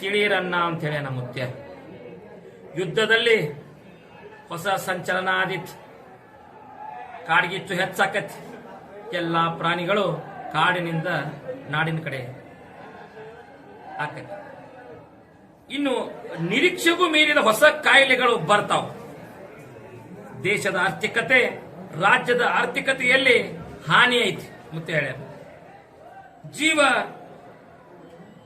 ತಿಳಿಯಿರನ್ನ ಅಂತ ಹೇಳಿ ನಮ್ಮ ಯುದ್ಧದಲ್ಲಿ ಹೊಸ ಸಂಚಲನ ಆದಿತ್ತು ಕಾಡ್ಗಿಚ್ಚು ಹೆಚ್ಚಾಕತಿ. ಎಲ್ಲ ಪ್ರಾಣಿಗಳು ಕಾಡಿನಿಂದ ನಾಡಿನ ಕಡೆ ಆಕತಿ ಇನ್ನು ನಿರೀಕ್ಷೆಗೂ ಮೀರಿದ ಹೊಸ ಕಾಯಿಲೆಗಳು ಬರ್ತಾವ. ದೇಶದ ಆರ್ಥಿಕತೆ ರಾಜ್ಯದ ಆರ್ಥಿಕತೆಯಲ್ಲಿ ಹಾನಿ ಐತಿ, ಮತ್ತೆ ಹೇಳ್ಯಾರ. ಜೀವ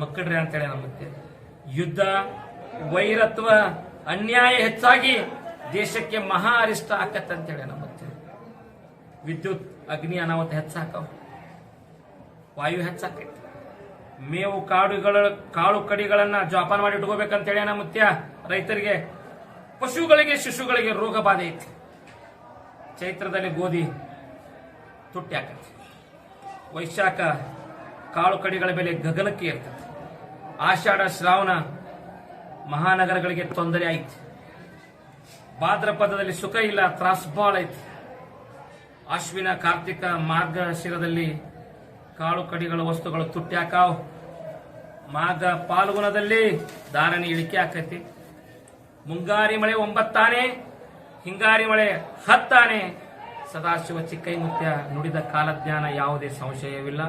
ಮಕ್ಕಳ್ರಿ ಅಂತೇಳಿ ನಮ್ಮತ್ತೆ ಯುದ್ಧ ವೈರತ್ವ ಅನ್ಯಾಯ ಹೆಚ್ಚಾಗಿ ದೇಶಕ್ಕೆ ಮಹಾ ಅರಿಷ್ಟ ಆಕತ್ತೆ ಅಂತೇಳಿ ನಮ್ಮತ್ತೆ ವಿದ್ಯುತ್, ಅಗ್ನಿ, ಅನಾಹುತ ಹೆಚ್ಚಾಕವ. ವಾಯು ಹೆಚ್ಚಾಕೈತಿ. ಮೇವು ಕಾಡುಗಳ, ಕಾಳು ಕಡಿಗಳನ್ನ ಜೋಪಾನ ಮಾಡಿ ಇಟ್ಕೋಬೇಕಂತೇಳಿ ನಮ್ಮ ರೈತರಿಗೆ. ಪಶುಗಳಿಗೆ, ಶಿಶುಗಳಿಗೆ ರೋಗ ಬಾಧೆ ಐತಿ. ಚೈತ್ರದಲ್ಲಿ ಗೋಧಿ ತುಟ್ಟಿ ಆಕೈತಿ ವೈಶಾಖ, ಕಾಳು ಕಡಿಗಳ ಬೆಲೆ ಗಗನಕ್ಕೆ ಇರ್ತದೆ ಆಷಾಢ ಶ್ರಾವಣ ಮಹಾನಗರಗಳಿಗೆ ತೊಂದರೆ ಆಯ್ತು. ಭಾದ್ರಪದದಲ್ಲಿ ಸುಖ ಇಲ್ಲ, ತ್ರಾಸ್ ಬಾಳ ಐತಿ. ಅಶ್ವಿನ, ಕಾರ್ತಿಕ ಮಾರ್ಗಶಿರದಲ್ಲಿ ಕಾಳು ಕಡಿಗಳ ವಸ್ತುಗಳು ತುಟ್ಟಿ ಹಾಕಾವ್. ಮಾಘ ಪಾಲ್ಗುಣದಲ್ಲಿ ಧಾರಣೆ ಇಳಿಕೆ ಆಕೈತಿ. ಮುಂಗಾರಿ ಮಳೆ ಒಂಬತ್ತಾನೆ, ಹಿಂಗಾರಿ ಮಳೆ ಹತ್ತಾನೆ. ಸದಾಶಿವ ಚಿಕ್ಕೈ ಮುತ್ಯ ನುಡಿದ ಕಾಲಜ್ಞಾನ ಯಾವುದೇ ಸಂಶಯವಿಲ್ಲ.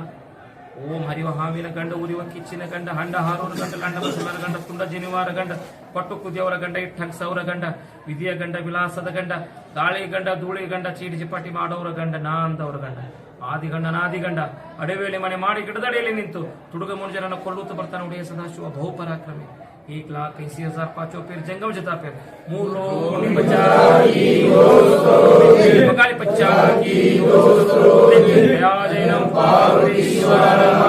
ಓಂ ಹರಿವ ಹಾವಿನ ಗಂಡ ಉರಿವ ಕಿಚ್ಚಿನ ಗಂಡ ಹಂಡ ಹಾರೂರ ಗಂಡ ಲಂಡ ಮುಸಲರ ಗಂಡ ತುಂಡ ಜನಿವಾರ ಗಂಡ ಪಟ್ಟು ಕುದಿಯವರ ಗಂಡ ಇಟ್ಟಂಗ್ ಸೌರ ಗಂಡ ವಿಧಿಯ ಗಂಡ ವಿಲಾಸದ ಗಂಡ ಗಾಳಿ ಗಂಡ ಧೂಳಿ ಗಂಡ ಚೀಟಿ ಚಿಪಾಟಿ ಮಾಡೋರ ಗಂಡ ನಾಂದವರ ಗಂಡ ಆದಿಗಂಡ ನಾದಿಗಂಡ ಅಡವೇಲಿ ಮನೆ ಮಾಡಿ ಗಿಡದಡಿಯಲ್ಲಿ ನಿಂತು ತುಡುಗ ಮುಂಜಾನ ಕೊಲ್ಲುತ್ತ ಬರ್ತಾನೆ ಉಡೆಯ ಸದಾಶಿವ ಬಹುಪರಾಕ್ರಮಿ एक लाख इसी हजार पांचों पेर जंगम जता पेर मूलो बचा बगाली पच्चा की जैनम पार्वतीश्वर